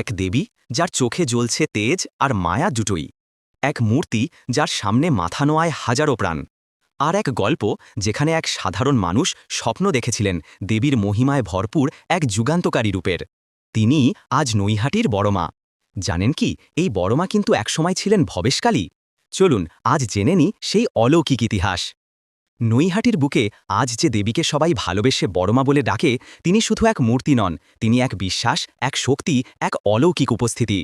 এক দেবী যার চোখে জ্বলছে তেজ আর মায়া দুটোই। এক মূর্তি যার সামনে মাথা নোয়ায় হাজারো প্রাণ। আর এক গল্প যেখানে এক সাধারণ মানুষ স্বপ্ন দেখেছিলেন দেবীর মহিমায় ভরপুর এক যুগান্তকারী রূপের। তিনি আজ নৈহাটির বড়মা জানেন কি, এই বড়মা কিন্তু একসময় ছিলেন ভবেশকালী? চলুন আজ জেনে নি সেই অলৌকিক ইতিহাস। নৈহাটির বুকে আজ যে দেবীকে সবাই ভালোবেসে বড়মা বলে ডাকে, তিনি শুধু এক মূর্তি নন, তিনি এক বিশ্বাস, এক শক্তি, এক অলৌকিক উপস্থিতি।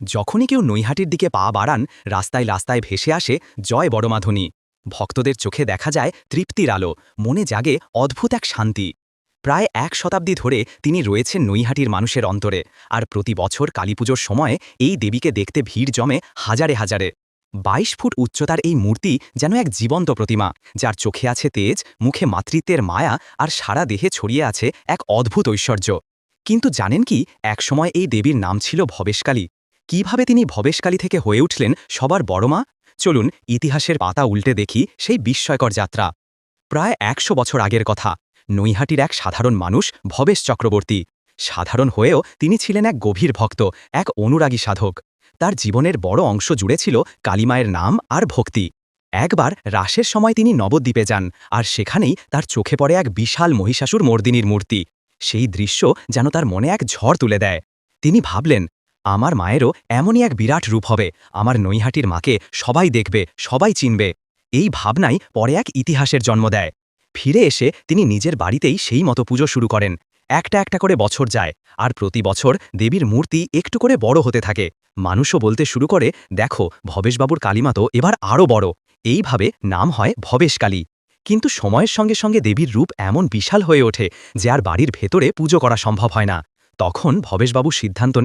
যখনই কেউ নৈহাটির দিকে পা বাড়ান, রাস্তায় রাস্তায় ভেসে আসে, জয় বড়মাধ্বনি ভক্তদের চোখে দেখা যায় তৃপ্তির আলো, মনে জাগে অদ্ভুত এক শান্তি। প্রায় এক শতাব্দী ধরে তিনি রয়েছেন নৈহাটির মানুষের অন্তরে, আর প্রতি বছর কালীপুজোর সময় এই দেবীকে দেখতে ভিড় জমে হাজারে হাজারে। বাইশ ফুট উচ্চতার এই মূর্তি যেন এক জীবন্ত প্রতিমা, যার চোখে আছে তেজ, মুখে মাতৃত্বের মায়া আর সারা দেহে ছড়িয়ে আছে এক অদ্ভুত ঐশ্বর্য। কিন্তু জানেন কি, একসময় এই দেবীর নাম ছিল ভবেশকালী। কীভাবে তিনি ভবেশকালী থেকে হয়ে উঠলেন সবার বড়মা চলুন ইতিহাসের পাতা উল্টে দেখি সেই বিস্ময়কর যাত্রা। প্রায় একশো বছর আগের কথা, নৈহাটির এক সাধারণ মানুষ, ভবেশ চক্রবর্তী। সাধারণ হয়েও তিনি ছিলেন এক গভীর ভক্ত, এক অনুরাগী সাধক। তার জীবনের বড় অংশ জুড়ে ছিল কালিমায়ের নাম আর ভক্তি। একবার রাসের সময় তিনি নবদ্বীপে যান, আর সেখানেই তার চোখে পড়ে এক বিশাল মহিষাসুর মর্দিনীর মূর্তি। সেই দৃশ্য যেন তার মনে এক ঝড় তুলে দেয়। তিনি ভাবলেন, আমার মায়েরও এমনই এক বিরাট রূপ হবে। আমার নৈহাটির মাকে সবাই দেখবে, সবাই চিনবে। এই ভাবনাই পরে এক ইতিহাসের জন্ম দেয়। ফিরে এসে তিনি নিজের বাড়িতেই সেই মতো পুজো শুরু করেন। একটা একটা করে বছর যায়, আর প্রতি বছর দেবীর মূর্তি একটু করে বড় হতে থাকে। মানুষও বলতে শুরু করে, দেখো, ভবেশবাবুর কালিমা তো এবার আরও বড়। এইভাবে নাম হয় ভবেশকালী। কিন্তু সময়ের সঙ্গে সঙ্গে দেবীর রূপ এমন বিশাল হয়ে ওঠে যে আর বাড়ির ভেতরে পুজো করা সম্ভব হয় না। তখন ভবেশবাবু সিদ্ধান্ত